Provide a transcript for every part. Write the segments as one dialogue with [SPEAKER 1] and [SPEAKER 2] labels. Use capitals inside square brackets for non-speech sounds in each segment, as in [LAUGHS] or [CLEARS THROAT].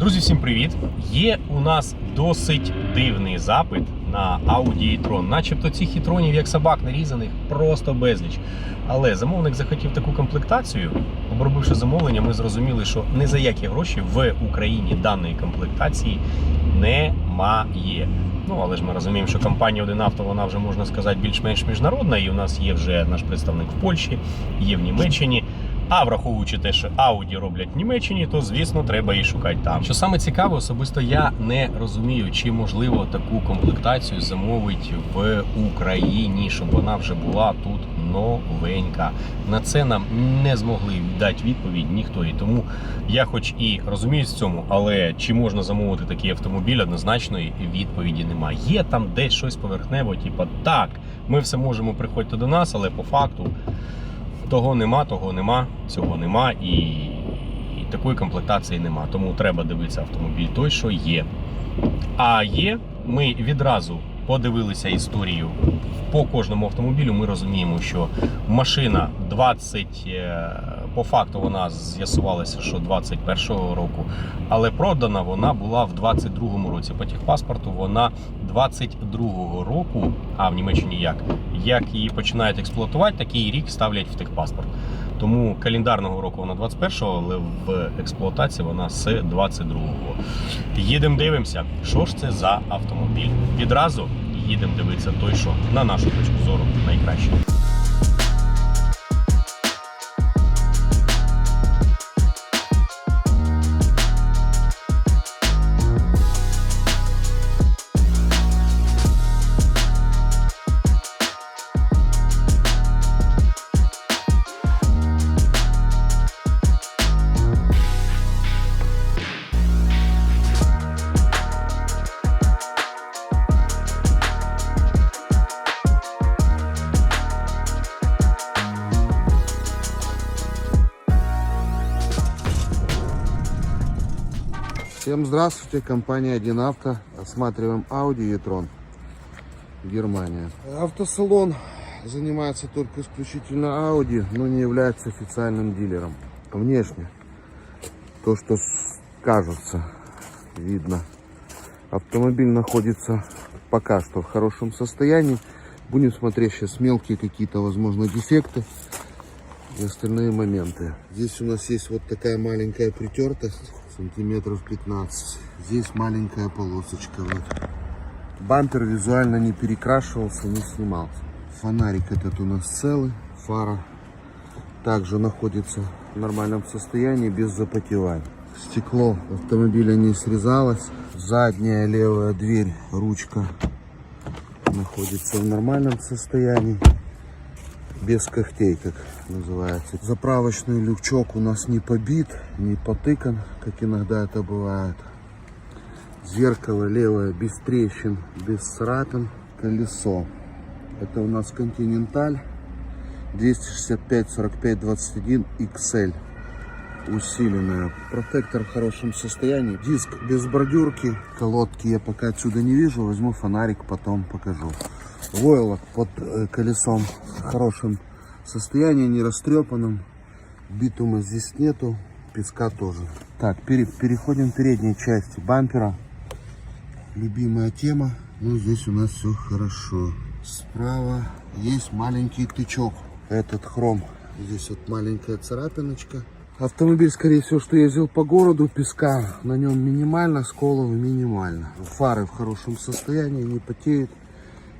[SPEAKER 1] Друзі, всім привіт! Є у нас досить дивний запит на Audi e-tron. Начебто цих і-тронів, як собак нарізаних, просто безліч. Але замовник захотів таку комплектацію. Обробивши замовлення, ми зрозуміли, що не за які гроші в Україні даної комплектації немає. Ну, але ж ми розуміємо, що компанія 1 авто, вона вже можна сказати більш-менш міжнародна, і у нас є вже наш представник в Польщі, є в Німеччині. А враховуючи те, що Audi роблять в Німеччині, то звісно треба і шукати там. Що саме цікаве, особисто я не розумію, чи можливо таку комплектацію замовить в Україні, щоб вона вже була тут новенька. На це нам не змогли дати відповідь ніхто. І тому я, хоч і розуміюсь в цьому, але чи можна замовити такий автомобіль, однозначної відповіді немає. Є там десь щось поверхнево, типу так, ми все можемо приходьте до нас, але по факту. Того нема, того нема, цього нема і, і такої комплектації нема. Тому треба дивитися автомобіль той, що є. А є, ми відразу подивилися історію по кожному автомобілю. Ми розуміємо, що машина 20, е, по факту вона з'ясувалася, що 21-го року, але продана вона була в 22-му році. По техпаспорту вона 22-го року, а в Німеччині як? Як її починають експлуатувати, такий рік ставлять в техпаспорт. Тому календарного року вона 21-го, але в експлуатації вона з 22-го. Їдемо дивимося, що ж це за автомобіль. Відразу їдемо дивитися той, що на нашу точку зору найкраще.
[SPEAKER 2] Всем здравствуйте, компания 1 Авто. Осматриваем Audi e-tron, Германия. Автосалон занимается только исключительно Audi, но не является официальным дилером. Внешне, то, что кажется, видно. Автомобиль находится пока что в хорошем состоянии. Будем смотреть сейчас мелкие какие-то, возможно, дефекты и остальные моменты. Здесь у нас есть вот такая маленькая притертость, сантиметров 15. Здесь маленькая полосочка. Вот. Бампер визуально не перекрашивался, не снимался. Фонарик этот у нас целый, фара также находится в нормальном состоянии, без запотевания. Стекло автомобиля не срезалось. Задняя левая дверь, ручка находится в нормальном состоянии без когтей, как называется. Заправочный лючок у нас не побит, не потыкан, как иногда это бывает. Зеркало левое без трещин, без царапин. Колесо. Это у нас Континенталь 265 45 21 XL. Усиленная. Протектор в хорошем состоянии. Диск без бордюрки. Колодки я пока отсюда не вижу. Возьму фонарик, потом покажу. Войлок под э, колесом в хорошем состоянии, не растрепанном. Битума здесь нету, песка тоже. Так, пере- переходим к передней части бампера. Любимая тема. Ну, здесь у нас все хорошо. Справа есть маленький тычок. Этот хром. Здесь вот маленькая царапиночка. Автомобиль, скорее всего, что ездил по городу, песка на нем минимально, сколов минимально. Фары в хорошем состоянии, не потеют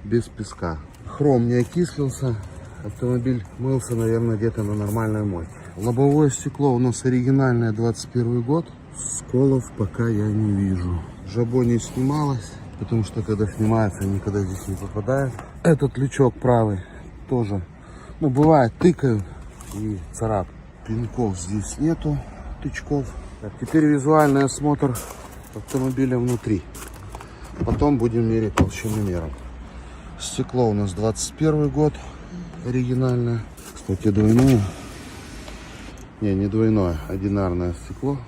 [SPEAKER 2] без песка. Хром не окислился. Автомобиль мылся, наверное, где-то на нормальной мойке. Лобовое стекло у нас оригинальное 21 год. Сколов пока я не вижу. Жабо не снималось, потому что когда снимается, никогда здесь не попадает. Этот лючок правый тоже, ну, бывает, тыкают и царап. Пинков здесь нету, тычков. Так, теперь визуальный осмотр автомобиля внутри. Потом будем мерить толщиномером. Стекло у нас 21 год, оригинальное. Кстати, двойное. Не, не двойное, одинарное стекло.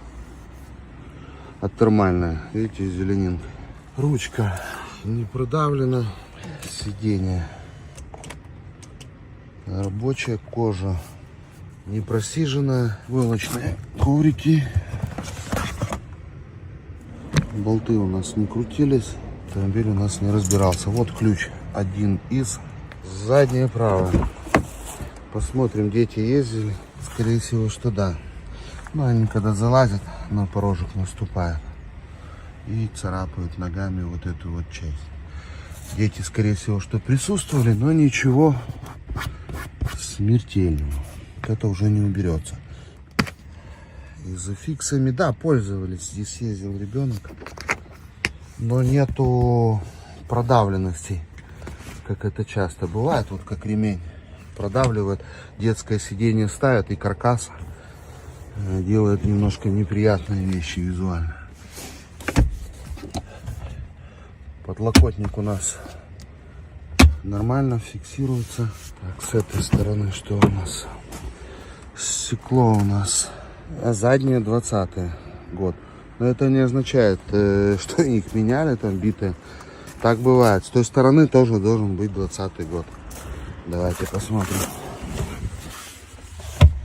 [SPEAKER 2] А термальное, видите, с зеленинкой. Ручка не продавлена. Сиденье. Рабочая кожа. Не просиженная. Войлочные коврики. болты у нас не крутились, автомобиль у нас не разбирался. Вот ключ, один из, заднее правое. Посмотрим, дети ездили, скорее всего, что да. Но они когда залазят, на порожек наступают и царапают ногами вот эту вот часть. Дети, скорее всего, что присутствовали, но ничего смертельного. Это уже не уберется. И за фиксами, да, пользовались. Здесь ездил ребенок. Но нету продавленности, как это часто бывает. Вот как ремень продавливает, детское сиденье ставят и каркас э, делает немножко неприятные вещи визуально. Подлокотник у нас нормально фиксируется. Так, с этой стороны что у нас? Стекло у нас а заднее 20 год. Но это не означает, э, [LAUGHS] что их меняли там битые. Так бывает. С той стороны тоже должен быть 20 год. Давайте посмотрим.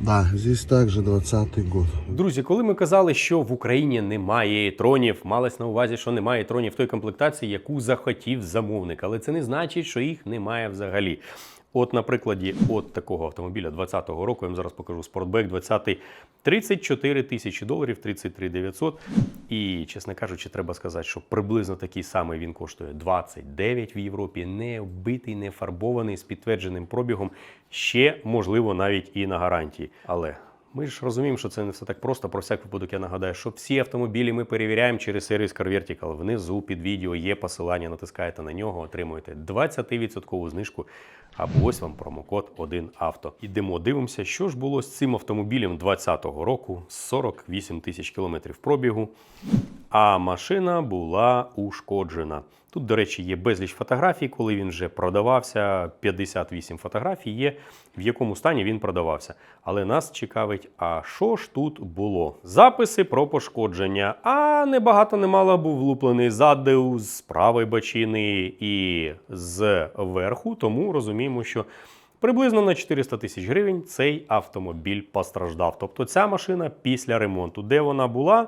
[SPEAKER 2] Да, здесь также 20 год.
[SPEAKER 1] Друзі, коли ми казали, що в Україні немає тронів, малось на увазі, що немає тронів той комплектації, яку захотів замовник, але це не значить, що їх немає взагалі. От на прикладі от такого автомобіля 20-го року, я вам зараз покажу спортбек 20 34 тисячі доларів, 33 900. І, чесно кажучи, треба сказати, що приблизно такий самий він коштує 29 в Європі, не вбитий, не фарбований з підтвердженим пробігом, ще можливо навіть і на гарантії. Але ми ж розуміємо, що це не все так просто. Про всяк випадок я нагадаю, що всі автомобілі ми перевіряємо через сервіс Car Vertical. Внизу під відео є посилання, натискаєте на нього, отримуєте 20% знижку. Або ось вам промокод 1авто. Ідемо, дивимося, що ж було з цим автомобілем 2020 року, 48 тисяч кілометрів пробігу. А машина була ушкоджена. Тут, до речі, є безліч фотографій, коли він вже продавався. 58 фотографій є, в якому стані він продавався. Але нас цікавить, а що ж тут було? Записи про пошкодження. А небагато немало був влуплений ззаду, з правої бочини і з верху, тому розуміємо, що. Приблизно на 400 тисяч гривень цей автомобіль постраждав. Тобто ця машина після ремонту, де вона була?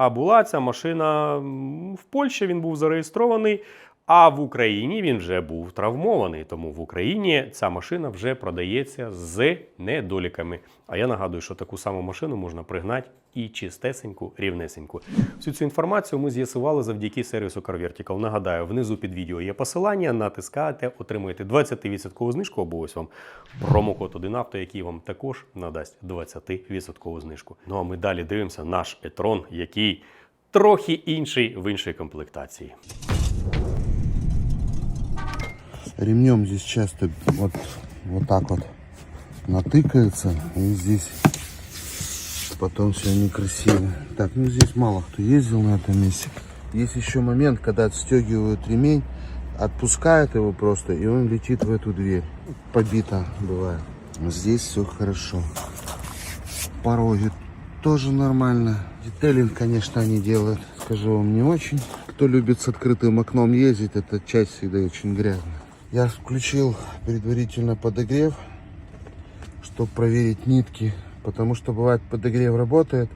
[SPEAKER 1] А була ця машина в Польщі, він був зареєстрований. А в Україні він вже був травмований, тому в Україні ця машина вже продається з недоліками. А я нагадую, що таку саму машину можна пригнати і чистесеньку, рівнесеньку. Всю цю інформацію ми з'ясували завдяки сервісу Car Vertical. Нагадаю, внизу під відео є посилання, натискаєте, отримуєте 20% знижку, або ось вам промокод 1авто, який вам також надасть 20% знижку. Ну а ми далі дивимося наш етрон, який трохи інший в іншій комплектації.
[SPEAKER 2] Ремнем здесь часто вот, вот так вот натыкается. И здесь потом все некрасиво. Так, ну здесь мало кто ездил на этом месте. Есть еще момент, когда отстегивают ремень, отпускают его просто, и он летит в эту дверь. Побито бывает. Здесь все хорошо. Пороги тоже нормально. Детейлинг, конечно, они делают, скажу вам, не очень. Кто любит с открытым окном ездить, эта часть всегда очень грязная. Я включил предварительно подогрев, чтобы проверить нитки, потому что бывает подогрев работает,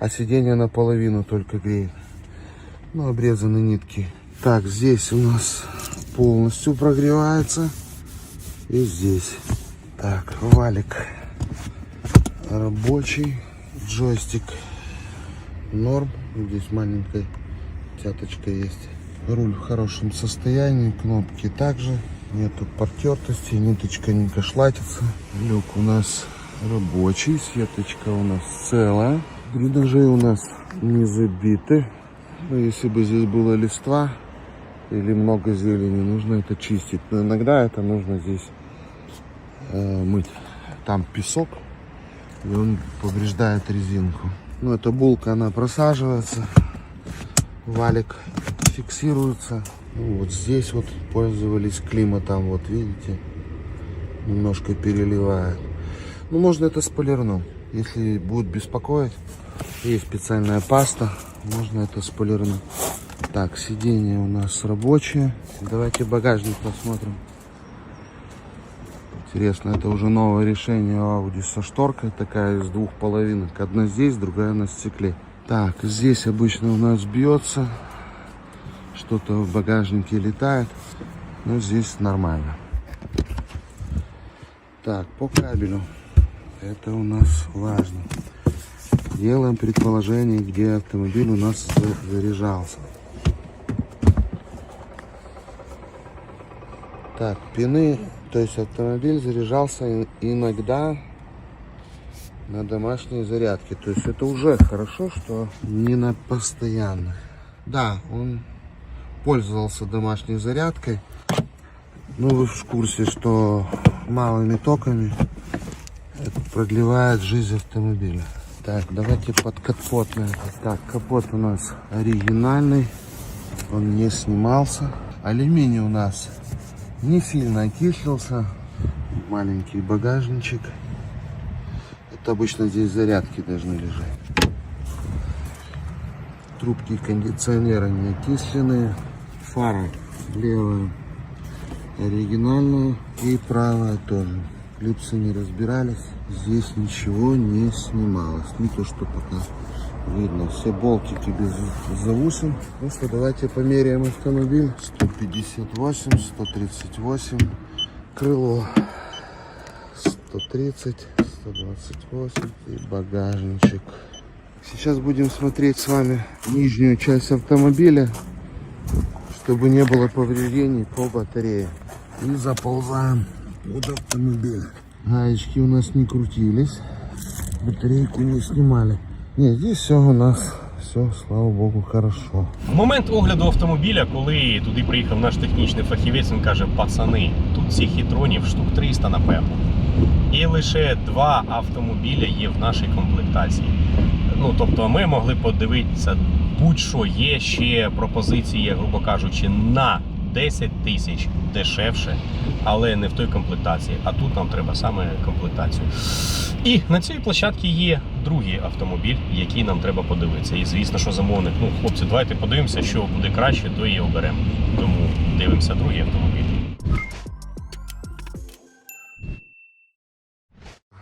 [SPEAKER 2] а сиденье наполовину только греет. Ну, обрезаны нитки. Так, здесь у нас полностью прогревается. И здесь. Так, валик рабочий. Джойстик норм. Здесь маленькая цяточка есть. Руль в хорошем состоянии. Кнопки также. Нету потертости. Ниточка не кошлатится. Люк у нас рабочий. Сеточка у нас целая. Дренажи у нас не забиты. Ну, если бы здесь было листва или много зелени, нужно это чистить. Но иногда это нужно здесь э, мыть. Там песок, и он повреждает резинку. Ну, эта булка, она просаживается, валик фиксируется. Ну, вот здесь вот пользовались климатом, вот видите, немножко переливает. Ну, можно это с полирным. Если будет беспокоить, есть специальная паста, можно это с полирным. Так, сиденье у нас рабочее. Давайте багажник посмотрим. Интересно, это уже новое решение Audi со шторкой, такая из двух половинок. Одна здесь, другая на стекле. Так, здесь обычно у нас бьется что-то в багажнике летает. Но здесь нормально. Так, по кабелю. Это у нас важно. Делаем предположение, где автомобиль у нас за- заряжался. Так, пины, то есть автомобиль заряжался иногда на домашней зарядке. То есть это уже хорошо, что не на постоянных. Да, он пользовался домашней зарядкой. Ну, вы в курсе, что малыми токами это продлевает жизнь автомобиля. Так, давайте под капот. Так, капот у нас оригинальный. Он не снимался. Алюминий у нас не сильно окислился. Маленький багажничек. Это обычно здесь зарядки должны лежать. Трубки кондиционера не окисленные. Фара левая оригинальная и правая тоже. Клипсы не разбирались. Здесь ничего не снималось. Не то, что пока видно. Все болтики без заусен. Ну что, давайте померяем автомобиль. 158, 138. Крыло 130, 128 и багажничек. Сейчас будем смотреть с вами нижнюю часть автомобиля, чтобы не было повреждений по батарее. И заползаем под автомобиль. Гаечки у нас не крутились, батарейку не снимали. Нет, здесь все у нас, все, слава богу, хорошо.
[SPEAKER 1] В момент огляду автомобіля, коли туди приїхав наш технічний фахівець, він каже: пацани, тут цих хітронів штук 300, напевно. І лише два автомобіля є в нашій комплектації. Ну тобто, ми могли подивитися, будь-що є ще пропозиції, грубо кажучи, на 10 тисяч дешевше, але не в той комплектації. А тут нам треба саме комплектацію. І на цій площадці є другий автомобіль, який нам треба подивитися. І звісно, що замовник. Ну, хлопці, давайте подивимося, що буде краще, то і оберемо. Тому дивимося другий автомобіль.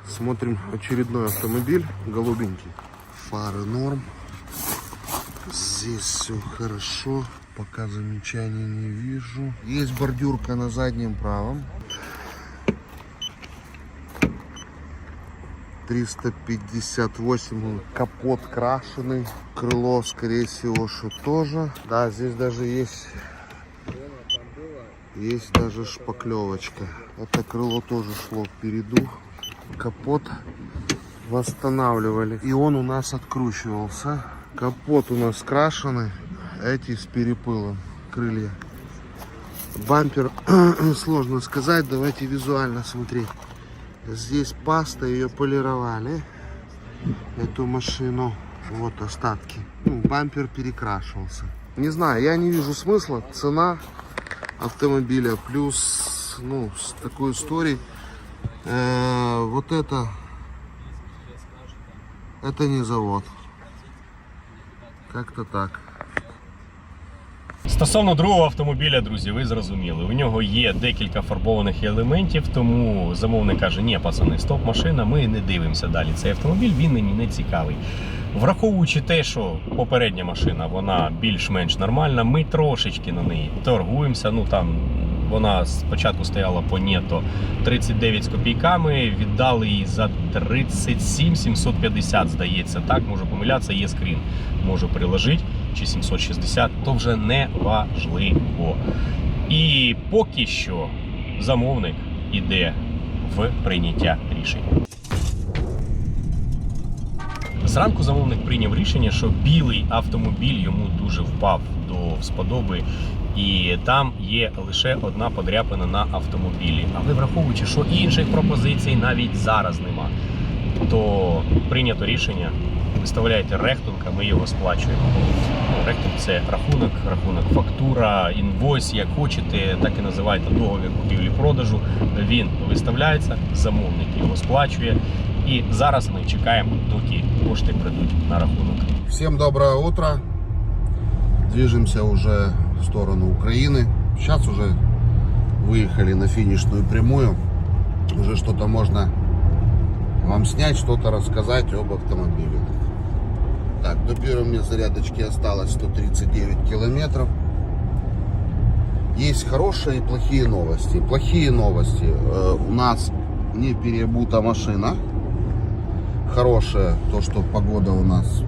[SPEAKER 2] Смотрим очередной автомобиль, голубенький. Фары норм. Здесь все хорошо. Пока замечаний не вижу. Есть бордюрка на заднем правом. 358 капот крашеный. Крыло, скорее всего, что тоже. Да, здесь даже есть есть даже шпаклевочка. Это крыло тоже шло впереду. Капот восстанавливали. И он у нас откручивался. Капот у нас крашеный. Эти с перепылом. Крылья. Бампер [CLEARS THROAT] сложно сказать. Давайте визуально смотреть. Здесь паста, ее полировали. Эту машину. Вот остатки. Ну, бампер перекрашивался. Не знаю, я не вижу смысла. Цена автомобиля плюс ну с такой историей Э, вот это это не завод. Как-то так
[SPEAKER 1] Стосовно другого автомобіля, друзі, ви зрозуміли. У нього є декілька фарбованих елементів, тому замовник каже: ні, пацани, стоп, машина, ми не дивимося далі. Цей автомобіль він мені не цікавий. Враховуючи те, що попередня машина вона більш-менш нормальна, ми трошечки на неї торгуємося. Ну там вона спочатку стояла по нето 39 з копійками, віддали її за 37 750, здається. Так, можу помилятися, є скрін. Можу приложити, чи 760, то вже не важливо. І поки що замовник іде в прийняття рішень. Зранку замовник прийняв рішення, що білий автомобіль йому дуже впав до всподоби, і там є лише одна подряпина на автомобілі. Але враховуючи, що інших пропозицій навіть зараз нема, то прийнято рішення. Виставляєте рехтунг, а ми його сплачуємо. Ну, це рахунок, рахунок, фактура, інвойс, як хочете, так і називайте договір купівлі-продажу. Він виставляється, замовник його сплачує. І зараз ми чекаємо, доки кошти прийдуть на рахунок.
[SPEAKER 2] всем доброе утро движемся уже в сторону Украины сейчас уже выехали на финишную прямую уже что-то можно вам снять что-то рассказать об автомобиле так до первой мне зарядочки осталось 139 километров есть хорошие и плохие новости. Плохие новости. Э, У нас не переобута машина. Хорошее то, что погода у нас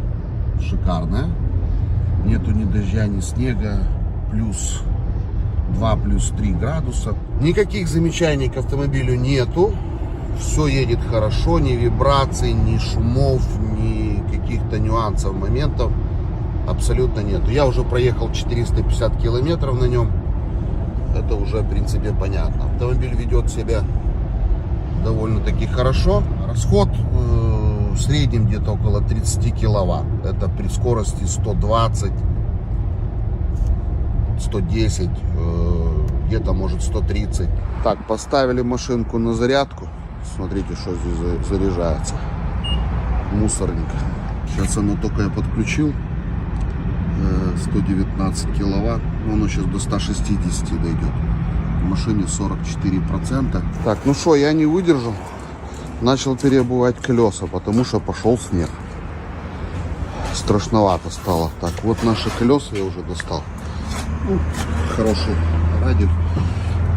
[SPEAKER 2] шикарная. Нету ни дождя, ни снега. Плюс 2, плюс 3 градуса. Никаких замечаний к автомобилю нету. Все едет хорошо, ни вибраций, ни шумов, ни каких-то нюансов, моментов абсолютно нету. Я уже проехал 450 километров на нем. Это уже, в принципе, понятно. Автомобиль ведет себя довольно-таки хорошо. Расход э, в среднем где-то около 30 киловатт. Это при скорости 120, 110, э, где-то может 130. Так, поставили машинку на зарядку. Смотрите, что здесь за- заряжается. Мусорник. Сейчас оно только я подключил. Э, 119 киловатт. Оно сейчас до 160 дойдет. В машине 44%. Так, ну что, я не выдержал. Начал переобувать колеса, потому что пошел снег. Страшновато стало. Так, вот наши колеса я уже достал. Ну, хороший радио.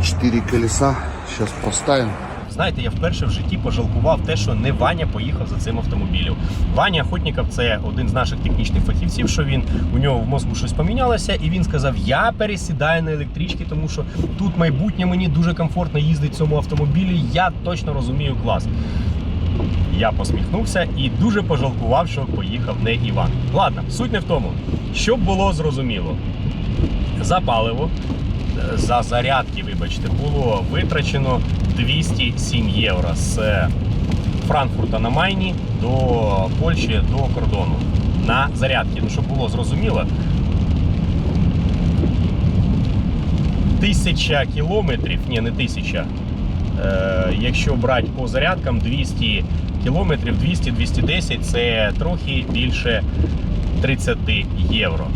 [SPEAKER 2] Четыре колеса. Сейчас поставим.
[SPEAKER 1] Знаєте, я вперше в житті пожалкував те, що не Ваня поїхав за цим автомобілем. Ваня Охотніков це один з наших технічних фахівців, що він у нього в мозку щось помінялося, і він сказав: Я пересідаю на електрички, тому що тут майбутнє мені дуже комфортно їздить в цьому автомобілі. Я точно розумію клас. Я посміхнувся і дуже пожалкував, що поїхав не Іван. Ладно, суть не в тому, щоб було зрозуміло. За паливо, за зарядки, вибачте, було витрачено 207 євро з Франкфурта на Майні до Польщі до кордону на зарядки. Ну, щоб було зрозуміло. Тисяча кілометрів, ні, не тисяча. Е, якщо брати по зарядкам 200 кілометрів, 200-210 це трохи більше 30 євро.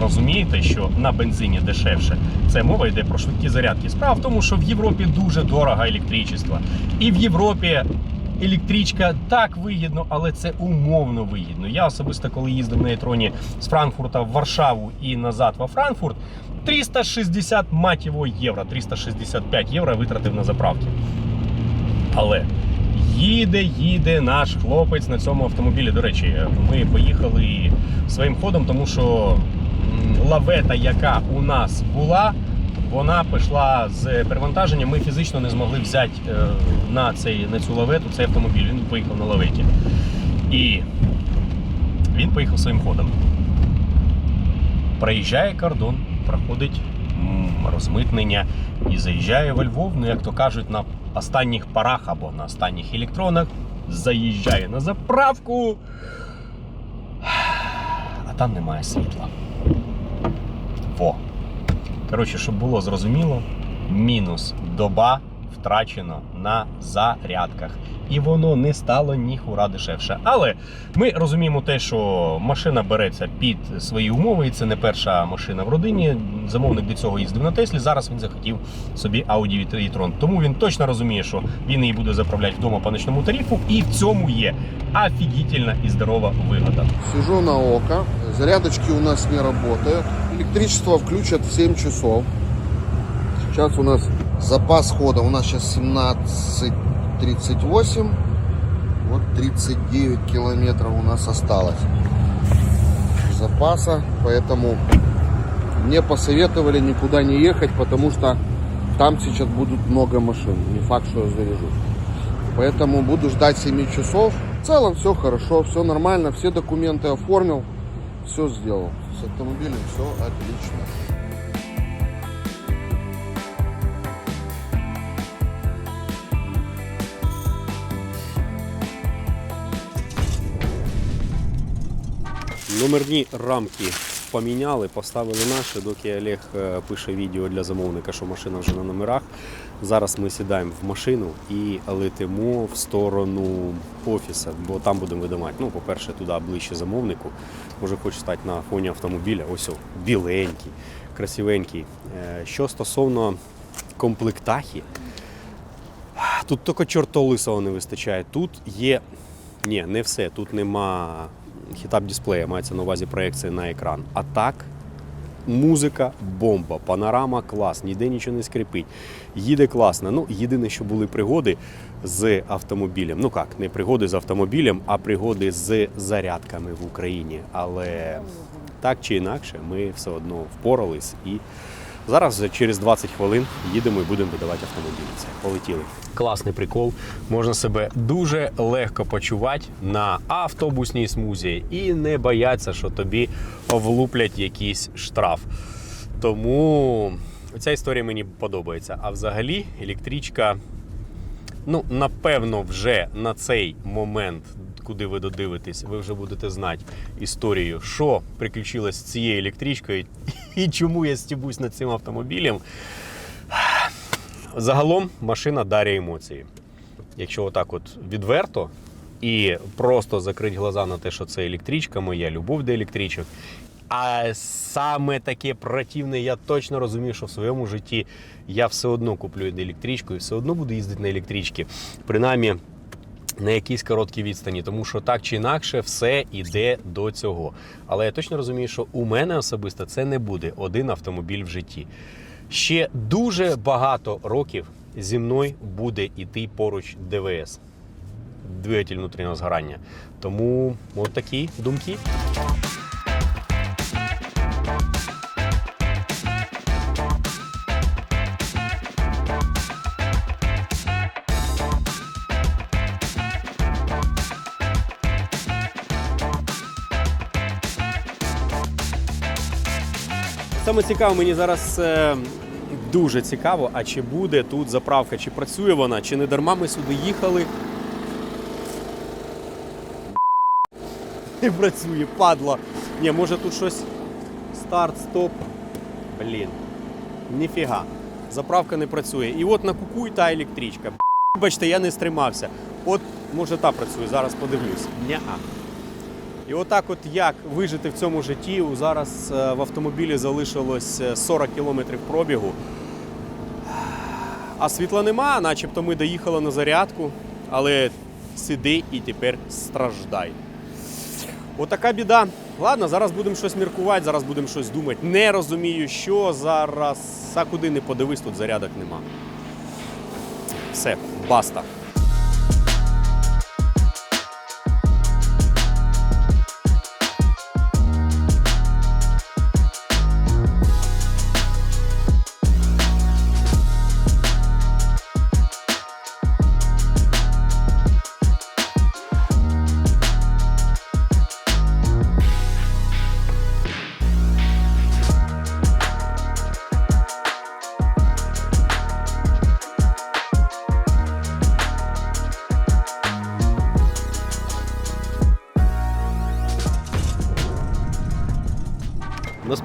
[SPEAKER 1] Розумієте, що на бензині дешевше. Це мова йде про швидкі зарядки. Справа в тому, що в Європі дуже дорого електричество. І в Європі електричка так вигідно, але це умовно вигідно. Я особисто, коли їздив на Етроні з Франкфурта в Варшаву і назад во Франкфурт, 360 мать його євро, 365 євро витратив на заправки. Але їде, їде наш хлопець на цьому автомобілі. До речі, ми поїхали своїм ходом, тому що лавета, яка у нас була, вона пішла з перевантаженням. Ми фізично не змогли взяти е, на, цей, на цю лавету цей автомобіль. Він поїхав на лаветі. І він поїхав своїм ходом. Проїжджає кордон, проходить розмитнення і заїжджає во Львов, ну як то кажуть, на останніх парах або на останніх електронах. Заїжджає на заправку. А там немає світла. Во. Коротше, щоб було зрозуміло, мінус доба втрачено на зарядках. І воно не стало ніхура дешевше. Але ми розуміємо те, що машина береться під свої умови, і це не перша машина в родині. Замовник до цього їздив на Теслі. Зараз він захотів собі Audi e-tron. Тому він точно розуміє, що він її буде заправляти вдома по ночному тарифу, і в цьому є офігітельна і здорова вигода.
[SPEAKER 2] Сижу на око. Зарядочки у нас не работают. Электричество включат в 7 часов. Сейчас у нас запас хода. У нас сейчас 17.38. Вот 39 километров у нас осталось запаса. Поэтому мне посоветовали никуда не ехать, потому что там сейчас будут много машин. Не факт, что я заряжу. Поэтому буду ждать 7 часов. В целом все хорошо, все нормально, все документы оформил, все сделал. С автомобилем все отлично.
[SPEAKER 1] Номерні рамки поміняли, поставили наші, доки Олег е, пише відео для замовника, що машина вже на номерах. Зараз ми сідаємо в машину і летимо в сторону офісу, бо там будемо видавати. Ну, по-перше, туди ближче замовнику. Може, хоче стати на фоні автомобіля. Ось біленький, красивенький. Е, Що стосовно комплектахи, тут тільки чорто лисого не вистачає. Тут є. Ні, не все. Тут нема хітап дисплея, мається на увазі проекція на екран. А так, Музика бомба, панорама клас, ніде нічого не скрипить. Їде класно. Ну, єдине, що були пригоди з автомобілем. Ну як, не пригоди з автомобілем, а пригоди з зарядками в Україні. Але так чи інакше, ми все одно впорались і зараз через 20 хвилин їдемо і будемо видавати автомобілі. Це полетіли. Класний прикол. Можна себе дуже легко почувати на автобусній смузі і не боятися, що тобі влуплять якийсь штраф. Тому ця історія мені подобається. А взагалі, електричка, ну, напевно, вже на цей момент, куди ви додивитесь, ви вже будете знати історію, що приключилось з цією електричкою і чому я стібусь над цим автомобілем. Загалом машина дарує емоції. Якщо отак от відверто і просто закрити глаза на те, що це електричка, моя любов до електричок. А саме таке противне, я точно розумію, що в своєму житті я все одно куплю електричку і все одно буду їздити на електричці. Принаймні на якійсь короткій відстані, тому що так чи інакше все йде до цього. Але я точно розумію, що у мене особисто це не буде один автомобіль в житті. Ще дуже багато років зі мною буде йти поруч ДВС. Двигатель внутрішнього згорання. Тому от такі думки. Саме цікаво, мені зараз е, дуже цікаво, а чи буде тут заправка, чи працює вона, чи не дарма ми сюди їхали. Не працює, падла. Ні, може тут щось. Старт, стоп. Блін. Ніфіга. Заправка не працює. І от на куку й та електричка. Бачите, я не стримався. От, може, та працює, зараз подивлюсь. Ня-а. І отак, от як вижити в цьому житті, зараз е, в автомобілі залишилось е, 40 кілометрів пробігу. А світла нема, начебто ми доїхали на зарядку, але сиди і тепер страждай. Отака біда. Ладно, зараз будемо щось міркувати, зараз будемо щось думати. Не розумію, що зараз, а куди не подивись, тут зарядок нема. Все, баста.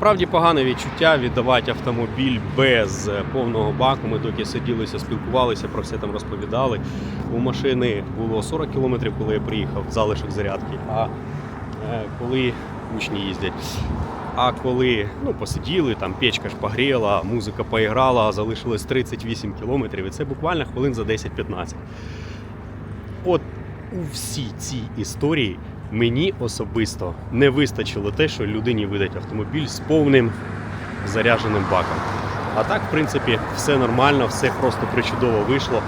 [SPEAKER 1] Насправді погане відчуття віддавати автомобіль без е, повного баку. Ми доки сиділися, спілкувалися, про все там розповідали. У машини було 40 кілометрів, коли я приїхав, залишок зарядки. А е, коли учні їздять. А коли ну, посиділи, там печка ж погріла, музика поіграла, залишилось 38 кілометрів, і це буквально хвилин за 10-15. От у всій цій історії мені особисто не вистачило те, що людині видать автомобіль з повним зарядженим баком. А так, в принципі, все нормально, все просто причудово вийшло.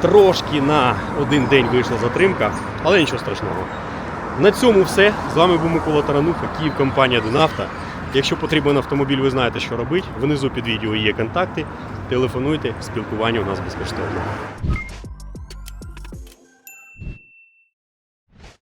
[SPEAKER 1] Трошки на один день вийшла затримка, але нічого страшного. На цьому все. З вами був Микола Тарануха, Київ, компанія Динавта. Якщо потрібен автомобіль, ви знаєте, що робити. Внизу під відео є контакти. Телефонуйте, спілкування у нас безкоштовне.